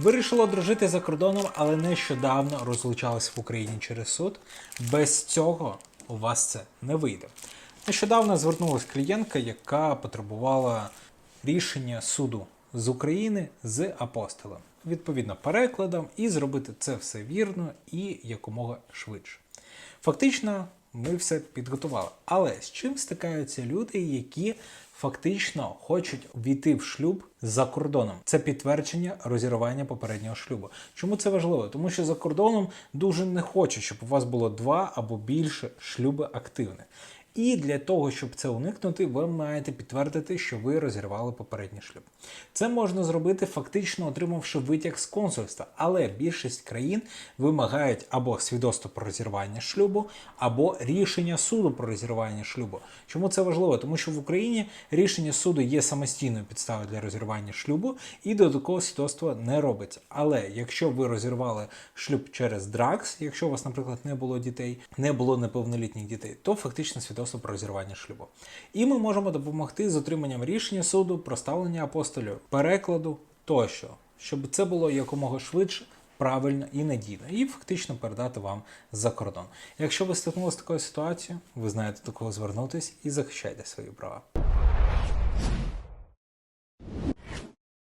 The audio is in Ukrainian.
Вирішила дружити за кордоном, але нещодавно розлучалась в Україні через суд. Без цього у вас це не вийде. Нещодавно звернулася клієнтка, яка потребувала рішення суду з України з апостолем, відповідно перекладом, і зробити це все вірно і якомога швидше. Фактично, ми все підготували. Але з чим стикаються люди, які фактично хочуть війти в шлюб за кордоном? Це підтвердження розірвання попереднього шлюбу. Чому це важливо? Тому що за кордоном дуже не хочуть, щоб у вас було два або більше шлюби активних. І для того, щоб це уникнути, ви маєте підтвердити, що ви розірвали попередній шлюб. Це можна зробити фактично отримавши витяг з консульства, але більшість країн вимагають або свідоцтво про розірвання шлюбу, або рішення суду про розірвання шлюбу. Чому це важливо? Тому що в Україні рішення суду є самостійною підставою для розірвання шлюбу, і додаткового свідоцтва не робиться. Але якщо ви розірвали шлюб через дракс, якщо у вас, наприклад, не було дітей, не було неповнолітніх дітей, то фактично свідоцтво про розірвання шлюбу. І ми можемо допомогти з отриманням рішення суду, проставлення апостолів, перекладу тощо, щоб це було якомога швидше. Правильно і надійно, і фактично передати вам за кордон. Якщо ви стикнулися з такою ситуацією, ви знаєте до кого звернутись і захищайте свої права.